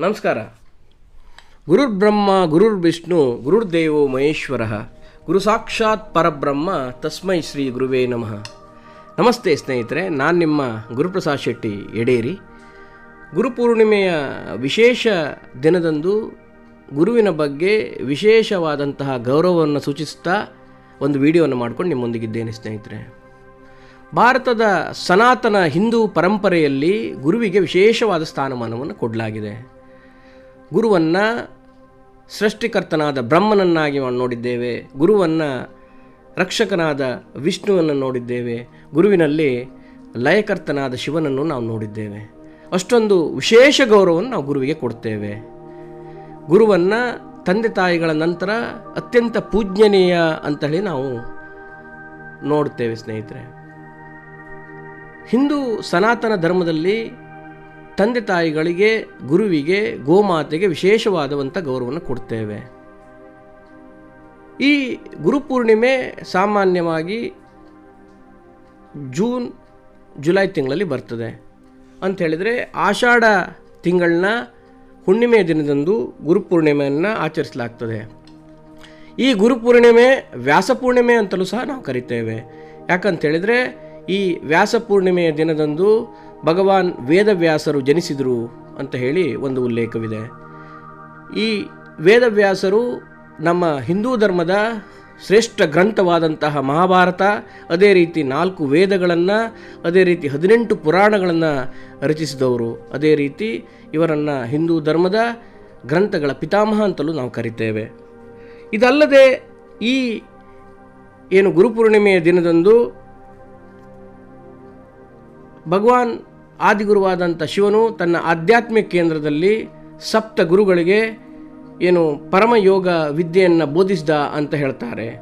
ನಮಸ್ಕಾರ. ಗುರುರ್ ಬ್ರಹ್ಮ, ಗುರುರ್ ವಿಷ್ಣು ಗುರುರ್ದೇವೋ ಮಹೇಶ್ವರ. ಗುರು ಸಾಕ್ಷಾತ್ ಪರಬ್ರಹ್ಮ, ತಸ್ಮೈ ಶ್ರೀ ಗುರುವೇ ನಮಃ. ನಮಸ್ತೆ ಸ್ನೇಹಿತರೆ, ನಾನು ನಿಮ್ಮ ಗುರುಪ್ರಸಾದ್ ಶೆಟ್ಟಿ ಎಡೇರಿ. ಗುರುಪೂರ್ಣಿಮೆಯ ವಿಶೇಷ ದಿನದಂದು ಗುರುವಿನ ಬಗ್ಗೆ ವಿಶೇಷವಾದಂತಹ ಗೌರವವನ್ನು ಸೂಚಿಸ್ತಾ ಒಂದು ವಿಡಿಯೋವನ್ನು ಮಾಡ್ಕೊಂಡು ನಿಮ್ಮೊಂದಿಗಿದ್ದೇನೆ ಸ್ನೇಹಿತರೆ. ಭಾರತದ ಸನಾತನ ಹಿಂದೂ ಪರಂಪರೆಯಲ್ಲಿ ಗುರುವಿಗೆ ವಿಶೇಷವಾದ ಸ್ಥಾನಮಾನವನ್ನು ಕೊಡಲಾಗಿದೆ. ಗುರುವನ್ನು ಸೃಷ್ಟಿಕರ್ತನಾದ ಬ್ರಹ್ಮನನ್ನಾಗಿ ನೋಡಿದ್ದೇವೆ, ಗುರುವನ್ನು ರಕ್ಷಕನಾದ ವಿಷ್ಣುವನ್ನು ನೋಡಿದ್ದೇವೆ, ಗುರುವಿನಲ್ಲಿ ಲಯಕರ್ತನಾದ ಶಿವನನ್ನು ನಾವು ನೋಡಿದ್ದೇವೆ. ಅಷ್ಟೊಂದು ವಿಶೇಷ ಗೌರವವನ್ನು ನಾವು ಗುರುವಿಗೆ ಕೊಡ್ತೇವೆ. ಗುರುವನ್ನು ತಂದೆ ತಾಯಿಗಳ ನಂತರ ಅತ್ಯಂತ ಪೂಜ್ಯನೀಯ ಅಂತ ಹೇಳಿ ನಾವು ನೋಡ್ತೇವೆ ಸ್ನೇಹಿತರೆ. ಹಿಂದೂ ಸನಾತನ ಧರ್ಮದಲ್ಲಿ ತಂದೆ ತಾಯಿಗಳಿಗೆ, ಗುರುವಿಗೆ, ಗೋಮಾತೆಗೆ ವಿಶೇಷವಾದವಂಥ ಗೌರವವನ್ನು ಕೊಡ್ತೇವೆ. ಈ ಗುರುಪೂರ್ಣಿಮೆ ಸಾಮಾನ್ಯವಾಗಿ ಜೂನ್, ಜುಲೈ ತಿಂಗಳಲ್ಲಿ ಬರ್ತದೆ. ಅಂತ ಹೇಳಿದರೆ ಆಷಾಢ ತಿಂಗಳನ್ನ ಹುಣ್ಣಿಮೆ ದಿನದಂದು ಗುರುಪೂರ್ಣಿಮೆಯನ್ನು ಆಚರಿಸಲಾಗ್ತದೆ. ಈ ಗುರುಪೂರ್ಣಿಮೆ ವ್ಯಾಸಪೂರ್ಣಿಮೆ ಅಂತಲೂ ಸಹ ನಾವು ಕರಿತೇವೆ. ಯಾಕಂತ ಹೇಳಿದರೆ ಈ ವ್ಯಾಸಪೂರ್ಣಿಮೆಯ ದಿನದಂದು ಭಗವಾನ್ ವೇದವ್ಯಾಸರು ಜನಿಸಿದರು ಅಂತ ಹೇಳಿ ಒಂದು ಉಲ್ಲೇಖವಿದೆ. ಈ ವೇದವ್ಯಾಸರು ನಮ್ಮ ಹಿಂದೂ ಧರ್ಮದ ಶ್ರೇಷ್ಠ ಗ್ರಂಥವಾದಂತಹ ಮಹಾಭಾರತ, ಅದೇ ರೀತಿ ನಾಲ್ಕು ವೇದಗಳನ್ನು, ಅದೇ ರೀತಿ ಹದಿನೆಂಟು ಪುರಾಣಗಳನ್ನು ರಚಿಸಿದವರು. ಅದೇ ರೀತಿ ಇವರನ್ನು ಹಿಂದೂ ಧರ್ಮದ ಗ್ರಂಥಗಳ ಪಿತಾಮಹ ಅಂತಲೂ ನಾವು ಕರಿತೇವೆ. ಇದಲ್ಲದೆ ಈ ಏನು ಗುರುಪೂರ್ಣಿಮೆಯ ದಿನದಂದು ಭಗವಾನ್ ಆದಿಗುರುವಾದಂಥ ಶಿವನು ತನ್ನ ಆಧ್ಯಾತ್ಮಿಕ ಕೇಂದ್ರದಲ್ಲಿ ಸಪ್ತ ಗುರುಗಳಿಗೆ ಏನು ಪರಮಯೋಗ ವಿದ್ಯೆಯನ್ನು ಬೋಧಿಸಿದ ಅಂತ ಹೇಳ್ತಾರೆ.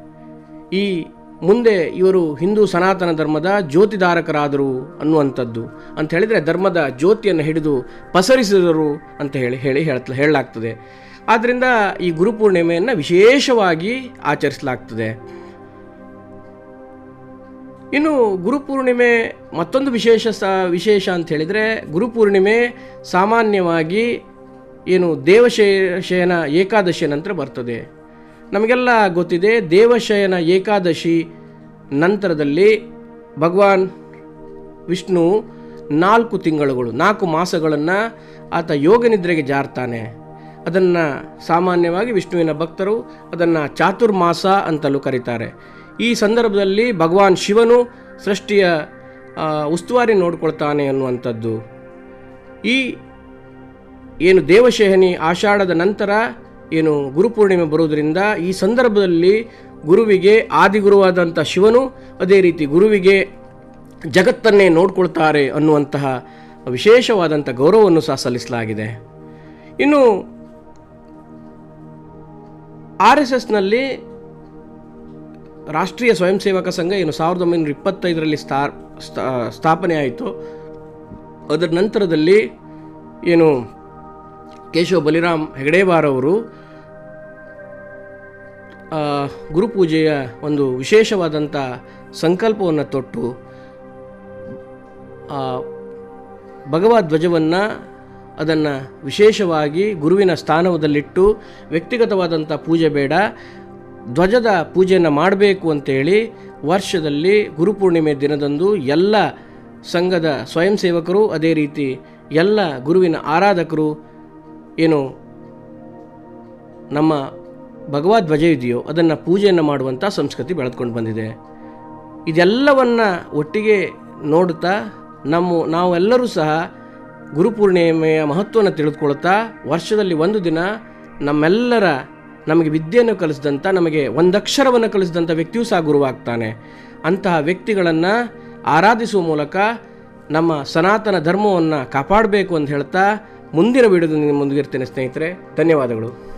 ಈ ಮುಂದೆ ಇವರು ಹಿಂದೂ ಸನಾತನ ಧರ್ಮದ ಜ್ಯೋತಿಧಾರಕರಾದರು ಅನ್ನುವಂಥದ್ದು. ಅಂತ ಹೇಳಿದರೆ ಧರ್ಮದ ಜ್ಯೋತಿಯನ್ನು ಹಿಡಿದು ಪಸರಿಸಿದರು ಅಂತ ಹೇಳಿ ಹೇಳಿ ಹೇಳ ಹೇಳಲಾಗ್ತದೆ. ಆದ್ದರಿಂದ ಈ ಗುರುಪೂರ್ಣಿಮೆಯನ್ನು ವಿಶೇಷವಾಗಿ ಆಚರಿಸಲಾಗ್ತದೆ. ಇನ್ನು ಗುರುಪೂರ್ಣಿಮೆ ಮತ್ತೊಂದು ವಿಶೇಷ ಸ, ವಿಶೇಷ ಅಂತ ಹೇಳಿದರೆ ಗುರುಪೂರ್ಣಿಮೆ ಸಾಮಾನ್ಯವಾಗಿ ಏನು ದೇವಶಯನ ಏಕಾದಶಿಯ ನಂತರ ಬರ್ತದೆ. ನಮಗೆಲ್ಲ ಗೊತ್ತಿದೆ ದೇವಶಯನ ಏಕಾದಶಿ ನಂತರದಲ್ಲಿ ಭಗವಾನ್ ವಿಷ್ಣು ನಾಲ್ಕು ತಿಂಗಳುಗಳು, ನಾಲ್ಕು ಮಾಸಗಳನ್ನು ಆತ ಯೋಗ ನಿದ್ರೆಗೆ ಜಾರ್ತಾನೆ. ಅದನ್ನು ಸಾಮಾನ್ಯವಾಗಿ ವಿಷ್ಣುವಿನ ಭಕ್ತರು ಅದನ್ನು ಚಾತುರ್ಮಾಸ ಅಂತಲೂ ಕರೀತಾರೆ. ಈ ಸಂದರ್ಭದಲ್ಲಿ ಭಗವಾನ್ ಶಿವನು ಸೃಷ್ಟಿಯ ಉಸ್ತುವಾರಿ ನೋಡ್ಕೊಳ್ತಾನೆ ಅನ್ನುವಂಥದ್ದು. ಈ ಏನು ದೇವಶೇಹನಿ ಆಷಾಢದ ನಂತರ ಏನು ಗುರುಪೂರ್ಣಿಮೆ ಬರುವುದರಿಂದ ಈ ಸಂದರ್ಭದಲ್ಲಿ ಗುರುವಿಗೆ ಆದಿಗುರುವಾದಂಥ ಶಿವನು ಅದೇ ರೀತಿ ಗುರುವಿಗೆ ಜಗತ್ತನ್ನೇ ನೋಡ್ಕೊಳ್ತಾರೆ ಅನ್ನುವಂತಹ ವಿಶೇಷವಾದಂಥ ಗೌರವವನ್ನು ಸಹ ಸಲ್ಲಿಸಲಾಗಿದೆ. ಇನ್ನು ಆರ್ ಎಸ್ ಎಸ್ನಲ್ಲಿ ರಾಷ್ಟ್ರೀಯ ಸ್ವಯಂ ಸೇವಕ ಸಂಘ ಏನು ಸಾವಿರದ ಒಂಬೈನೂರ ಇಪ್ಪತ್ತೈದರಲ್ಲಿ ಸ್ಥಾ ಸ್ಥಾ- ಸ್ಥಾಪನೆ ಆಯಿತು. ಅದರ ನಂತರದಲ್ಲಿ ಏನು ಕೇಶವ ಬಲಿರಾಮ್ ಆ, ಗುರುಪೂಜೆಯ ಒಂದು ವಿಶೇಷವಾದಂಥ ಸಂಕಲ್ಪವನ್ನು ತೊಟ್ಟು ಆ, ಭಗವದ್ಧ್ವಜವನ್ನು ಅದನ್ನು ವಿಶೇಷವಾಗಿ ಗುರುವಿನ ಸ್ಥಾನದಲ್ಲಿಟ್ಟು ವ್ಯಕ್ತಿಗತವಾದಂಥ ಪೂಜೆ ಬೇಡ. ಧ್ವಜದ ಪೂಜೆಯನ್ನು ಮಾಡಬೇಕು ಅಂತೇಳಿ ವರ್ಷದಲ್ಲಿ ಗುರುಪೂರ್ಣಿಮೆ ದಿನದಂದು ಎಲ್ಲ ಸಂಘದ ಸ್ವಯಂ ಸೇವಕರು, ಅದೇ ರೀತಿ ಎಲ್ಲ ಗುರುವಿನ ಆರಾಧಕರು, ಏನು ನಮ್ಮ ಭಗವದ್ಧ್ವಜ ಇದೆಯೋ ಅದನ್ನು ಪೂಜೆಯನ್ನು ಮಾಡುವಂಥ ಸಂಸ್ಕೃತಿ ಬೆಳೆದುಕೊಂಡು ಬಂದಿದೆ. ಇದೆಲ್ಲವನ್ನು ಒಟ್ಟಿಗೆ ನೋಡುತ್ತಾ ನಮ್ಮ, ನಾವೆಲ್ಲರೂ ಸಹ ಗುರುಪೂರ್ಣಿಮೆಯ ಮಹತ್ವವನ್ನು ತಿಳಿದುಕೊಳ್ತಾ ವರ್ಷದಲ್ಲಿ ಒಂದು ದಿನ ನಮ್ಮೆಲ್ಲರ ನಮಗೆ ವಿದ್ಯೆಯನ್ನು ಕಲಿಸಿದಂಥ, ನಮಗೆ ಒಂದಕ್ಷರವನ್ನು ಕಲಿಸಿದಂಥ ವ್ಯಕ್ತಿಯೂ ಸಹ ಗುರುವಾಗ್ತಾನೆ. ಅಂತಹ ವ್ಯಕ್ತಿಗಳನ್ನು ಆರಾಧಿಸುವ ಮೂಲಕ ನಮ್ಮ ಸನಾತನ ಧರ್ಮವನ್ನು ಕಾಪಾಡಬೇಕು ಅಂತ ಹೇಳ್ತಾ ಮುಂದಿನ ವಿಡಿಯೋದಲ್ಲಿ ಮುಂದಿರ್ತೇನೆ ಸ್ನೇಹಿತರೆ. ಧನ್ಯವಾದಗಳು.